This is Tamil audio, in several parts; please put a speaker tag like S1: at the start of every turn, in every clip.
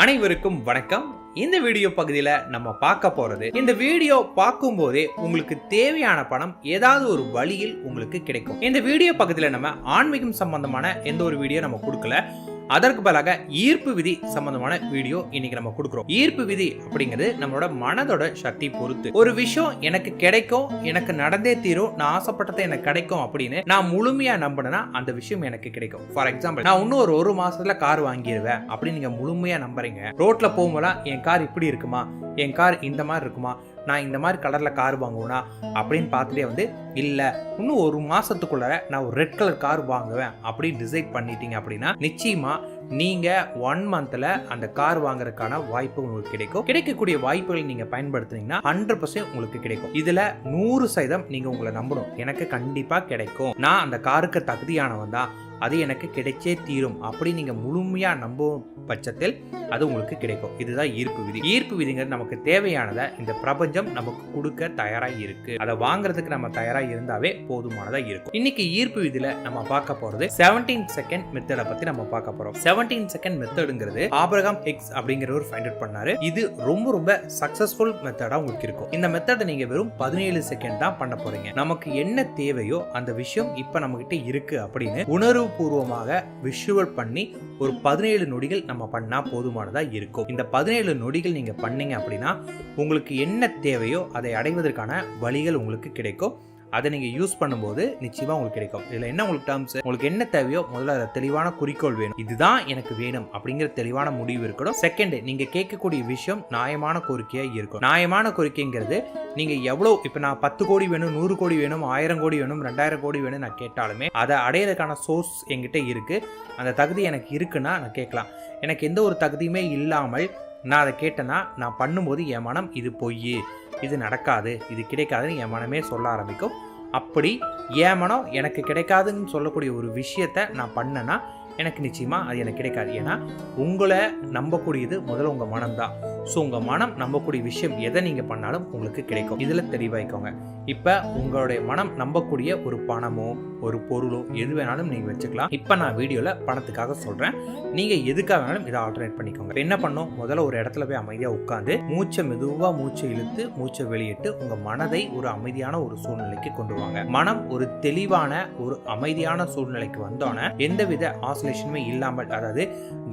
S1: அனைவருக்கும் வணக்கம். இந்த வீடியோ பகுதியில் நம்ம பார்க்க போறது இந்த வீடியோ பார்க்கும்போதே உங்களுக்கு தேவையான பணம் ஏதாவது ஒரு வழியில் உங்களுக்கு கிடைக்கும். இந்த வீடியோ பகுதியில் நம்ம ஆன்மீகம் சம்பந்தமான எந்த ஒரு வீடியோ நம்ம கொடுக்கல அதற்கு பதிலாக ஈர்ப்பு விதி சம்பந்தமான வீடியோ இன்னைக்கு நம்ம கொடுக்குறோம். ஈர்ப்பு விதி அப்படிங்கிறது நம்மளோட மனதோட சக்தி பொறுத்து. ஒரு விஷயம் எனக்கு கிடைக்கும் எனக்கு நடந்தே தீரும் நான் ஆசைப்பட்டது எனக்கு கிடைக்கும் அப்படின்னு நான் முழுமையா நம்பினேன்னா அந்த விஷயம் எனக்கு கிடைக்கும். ஃபார் எக்ஸாம்பிள் நான் இன்னும் ஒரு ஒரு மாசத்துல கார் வாங்கிடுவேன் அப்படின்னு நீங்க முழுமையா நம்புறீங்க. ரோட்ல போகும்போதெல்லாம் என் கார் இப்படி இருக்குமா? என் கார் இந்த மாதிரி இருக்குமா? நான் இந்த மாதிரி கலரில் கார் வாங்குவேனா? அப்படின்னு பார்த்துட்டே வந்து இல்லை இன்னும் ஒரு மாதத்துக்குள்ளார நான் ஒரு ரெட் கலர் கார் வாங்குவேன் அப்படின்னு டிசைட் பண்ணிட்டீங்க அப்படின்னா நிச்சயமாக நீங்கள் ஒன் மந்தில் அந்த கார் வாங்குறதுக்கான வாய்ப்பு உங்களுக்கு கிடைக்கும். கிடைக்கக்கூடிய வாய்ப்புகளை நீங்கள் பயன்படுத்துனீங்கன்னா ஹண்ட்ரட் பர்சன்ட் உங்களுக்கு கிடைக்கும். இதில் நூறு சதம் நீங்கள் உங்களை நம்பணும். எனக்கு கண்டிப்பாக கிடைக்கும். நான் அந்த காருக்கு தகுதியானவன் தான். அது எனக்கு கிடைச்சே தீரும். அப்படி நீங்கள் முழுமையாக நம்பும் பட்சத்தில் அது உங்களுக்கு கிடைக்கும். இதுதான் ஈர்ப்பு விதி. ஈர்ப்பு விதிங்கிறது நமக்கு தேவையானதை இந்த பிரபஞ்சம் நமக்கு கொடுக்க தயாராக இருக்கு. அதை வாங்குறதுக்கு நம்ம தயாராக இருந்தாவே போதுமானதா இருக்கும். இன்னைக்கு ஈர்ப்பு விதியில நம்ம பார்க்க போறது செவன்டீன் செகண்ட் மெத்தடை பத்தி நம்ம பார்க்க போறோம். செவன்டீன் செகண்ட் மெத்தடுங்கிறது ஆபிரகாம் எக்ஸ் அப்படிங்கிறவர் ஃபைண்ட் அவுட் பண்ணாரு. இது ரொம்ப ரொம்ப சக்சஸ்ஃபுல் மெத்தடா உங்களுக்கு இருக்கும். இந்த மெத்தடை நீங்க வெறும் பதினேழு செகண்ட் தான் பண்ண போறீங்க. நமக்கு என்ன தேவையோ அந்த விஷயம் இப்ப நம்ம கிட்ட இருக்கு அப்படின்னு உணர்வு பூர்வமாக விஷுவல் பண்ணி ஒரு பதினேழு நொடிகள் நம்ம பண்ணா போதுமானதா இருக்கும். இந்த பதினேழு நொடிகள் நீங்க பண்ணீங்க அப்படின்னா உங்களுக்கு என்ன தேவையோ அதை அடைவதற்கான வழிகள் உங்களுக்கு கிடைக்கும். அதை நீங்கள் யூஸ் பண்ணும்போது நிச்சயமாக உங்களுக்கு கிடைக்கும். இதில் என்ன உங்களுக்கு டேர்ம்ஸ் உங்களுக்கு என்ன தேவையோ முதல்ல அதை தெளிவான குறிக்கோள் வேணும். இதுதான் எனக்கு வேணும் அப்படிங்கிற தெளிவான முடிவு இருக்கணும். செகண்ட் நீங்கள் கேட்கக்கூடிய விஷயம் நியாயமான கோரிக்கையாக இருக்கும். நியாயமான கோரிக்கைங்கிறது நீங்கள் எவ்வளோ இப்போ நான் பத்து கோடி வேணும் நூறு கோடி வேணும் ஆயிரம் கோடி வேணும் ரெண்டாயிரம் கோடி வேணும் நான் கேட்டாலுமே அதை அடையிறதுக்கான சோர்ஸ் என்கிட்ட இருக்குது அந்த தகுதி எனக்கு இருக்குன்னா நான் கேட்கலாம். எனக்கு எந்த ஒரு தகுதியுமே இல்லாமல் நான் அதை கேட்டேன்னா நான் பண்ணும்போது என் மனம் இது பொய். இது நடக்காது இது கிடைக்காதுன்னு என் மனமே சொல்ல ஆரம்பிக்கும். அப்படி என் மனம் எனக்கு கிடைக்காதுன்னு சொல்லக்கூடிய ஒரு விஷயத்த நான் பண்ணேன்னா எனக்கு நிச்சயமாக அது எனக்கு கிடைக்காது. ஏன்னா உங்களை நம்பக்கூடியது முதல்ல உங்கள் மனம்தான். ஸோ உங்கள் மனம் நம்பக்கூடிய விஷயம் எதை நீங்கள் பண்ணாலும் உங்களுக்கு கிடைக்கும். இதில் தெளிவாய்க்கோங்க. இப்போ உங்களுடைய மனம் நம்பக்கூடிய ஒரு பணமோ ஒரு பொருளோ எது வேணாலும் நீங்கள் வச்சுக்கலாம். இப்போ நான் வீடியோவில் பணத்துக்காக சொல்கிறேன் நீங்கள் எதுக்காக வேணாலும் இதை ஆல்டர்னேட் பண்ணிக்கோங்க. என்ன பண்ணும்? முதல்ல ஒரு இடத்துல போய் அமைதியாக உட்காந்து மூச்சை மெதுவாக மூச்சை இழுத்து மூச்சை வெளியிட்டு உங்கள் மனதை ஒரு அமைதியான ஒரு சூழ்நிலைக்கு கொண்டு வாங்க. மனம் ஒரு தெளிவான ஒரு அமைதியான சூழ்நிலைக்கு வந்தோன்னே எந்தவித ஆசோலேஷனுமே இல்லாமல் அதாவது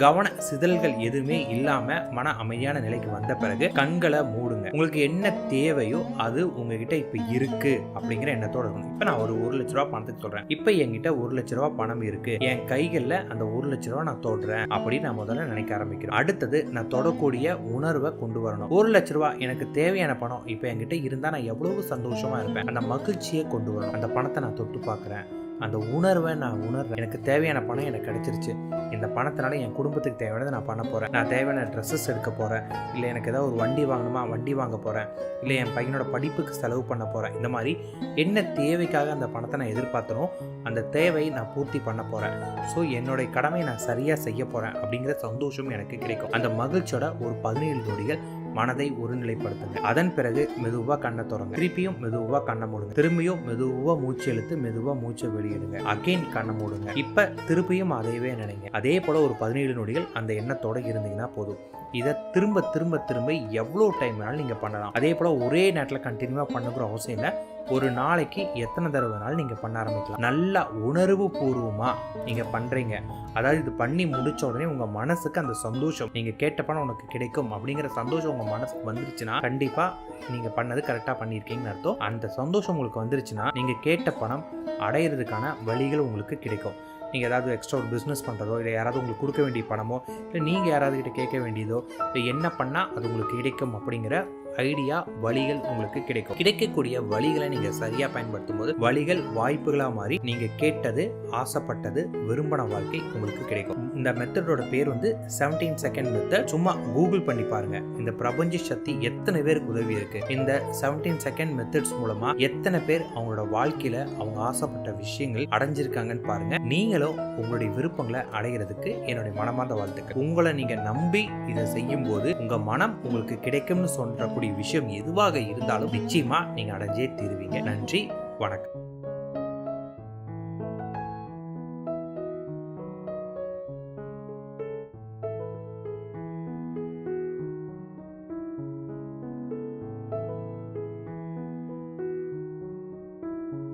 S1: கவன சிதல்கள் எதுவுமே இல்லாமல் மன அமைதியான நிலைக்கு வந்த பிறகு கண்களை மூடுங்க. உங்களுக்கு என்ன தேவையோ அது உங்ககிட்ட இப்போ இரு இருக்கு அப்படிங்கிற எண்ணத்தோட இருக்கணும். இப்போ நான் ஒரு ஒரு லட்ச ரூபா பணத்துக்கு சொல்றேன் இப்போ என்கிட்ட ஒரு லட்ச ரூபா பணம் இருக்கு. என் கைகளில் அந்த ஒரு லட்ச ரூபா நான் தொடுறேன் அப்படின்னு நான் முதல்ல நினைக்க ஆரம்பிக்கிறேன் அடுத்தது நான் தொடக்கூடிய உணர்வை கொண்டு வரணும். ஒரு லட்ச ரூபா எனக்கு தேவையான பணம் இப்போ என்கிட்ட இருந்தால் நான் எவ்வளவு சந்தோஷமா இருப்பேன். அந்த மகிழ்ச்சியை கொண்டு வரணும். அந்த பணத்தை நான் தொட்டு பார்க்குறேன். அந்த உணர்வை நான் உணர்றேன். எனக்கு தேவையான பணம் எனக்கு கிடைச்சிருச்சு. இந்த பணத்தினால என் குடும்பத்துக்கு தேவையானதை நான் பண்ண போகிறேன் நான் தேவையான ட்ரெஸ்ஸஸ் எடுக்க போகிறேன் இல்லை எனக்கு ஏதாவது ஒரு வண்டி வாங்கணுமா வண்டி வாங்க போகிறேன் இல்லை என் பையனோட படிப்புக்கு செலவு பண்ண போகிறேன் இந்த மாதிரி என்ன தேவைக்காக அந்த பணத்தை நான் எதிர்பார்த்தனோ அந்த தேவையை நான் பூர்த்தி பண்ண போகிறேன் ஸோ என்னுடைய கடமை நான் சரியாக செய்ய போகிறேன் அப்படிங்கிற சந்தோஷம் எனக்கு கிடைக்கும். அந்த மகிழ்ச்சியோட ஒரு பதினேழு நொடிகள் மனதை ஒருநிலைப்படுத்துங்க. அதன் பிறகு மெதுவாக கண்ணை தொடங்க. திருப்பியும் மெதுவாக கண்ணை மூடுங்க. திரும்பியும் மெதுவாக மூச்சு இழுத்து மெதுவாக மூச்சை வெளியிடுங்க. அகைன் கண்ணை மூடுங்க. இப்போ திருப்பியும் அதையவே நினைங்க. அதே போல ஒரு பதினேழு நொடிகள் அந்த எண்ணத்தோட இருந்தீங்கன்னா போதும். இதை திரும்ப திரும்ப திரும்ப எவ்வளோ டைம் வேணாலும் நீங்கள் பண்ணலாம். அதே போல் ஒரே நேரத்தில் கண்டினியூவாக பண்ணுங்கிற அவசியம் இல்லை. ஒரு நாளைக்கு எத்தனை தடவை வேணாலும் நீங்கள் பண்ண ஆரம்பிக்கலாம். நல்லா உணர்வு பூர்வமாக நீங்கள் பண்ணுறீங்க அதாவது இது பண்ணி முடிச்ச உடனே உங்கள் மனசுக்கு அந்த சந்தோஷம் நீங்கள் கேட்ட பணம் உனக்கு கிடைக்கும் அப்படிங்கிற சந்தோஷம் உங்கள் மனசுக்கு வந்துருச்சுன்னா கண்டிப்பாக நீங்கள் பண்ணது கரெக்டாக பண்ணியிருக்கீங்கன்னு அர்த்தம். அந்த சந்தோஷம் உங்களுக்கு வந்துருச்சுன்னா நீங்கள் கேட்ட பணம் அடையிறதுக்கான வழிகள் உங்களுக்கு கிடைக்கும். நீங்கள் ஏதாவது எக்ஸ்ட்ரா ஒரு பிஸ்னஸ் பண்ணுறதோ இல்லை யாராவது உங்களுக்கு கொடுக்க வேண்டிய பணமோ இல்லை நீங்கள் யாராவது கிட்ட கேட்க வேண்டியதோ இல்லை என்ன பண்ணால் அது உங்களுக்கு கிடைக்கும் அப்படிங்கிற ஐடியா வழிகள் உங்களுக்கு கிடைக்கும். கிடைக்கக்கூடிய வழிகளை நீங்க சரியா பயன்படுத்தும் போது வழிகள் வாய்ப்புகளா மாறி நீங்க கேட்டது ஆசைப்பட்டது விரும்பின வாழ்க்கை உங்களுக்கு கிடைக்கும். இந்த மெத்தடோட பேர் வந்து 17 செகண்ட் மெத்தட் சும்மா கூகுள் பண்ணி பாருங்க. இந்த பிரபஞ்ச சக்தி எத்தனை பேருக்கு உதவி இருக்கு? இந்த 17 செகண்ட் மெத்தட்ஸ் மூலமா எத்தனை பேர் அவங்களோட வாழ்க்கையில அவங்க ஆசைப்பட்ட விஷயங்கள் அடைஞ்சிருக்காங்கன்னு பாருங்க. நீங்களும் உங்களுடைய விருப்பங்களை அடைகிறதுக்கு என்னுடைய மனமார்ந்த வாழ்த்துக்கள். உங்களை நீங்க நம்பி இதை செய்யும் போது உங்க மனம் உங்களுக்கு கிடைக்கும்னு சொல்லக்கூடிய விஷயம் எதுவாக இருந்தாலும் நிச்சயமா நீங்க அடைஞ்சே தீருவீங்க. நன்றி வணக்கம்.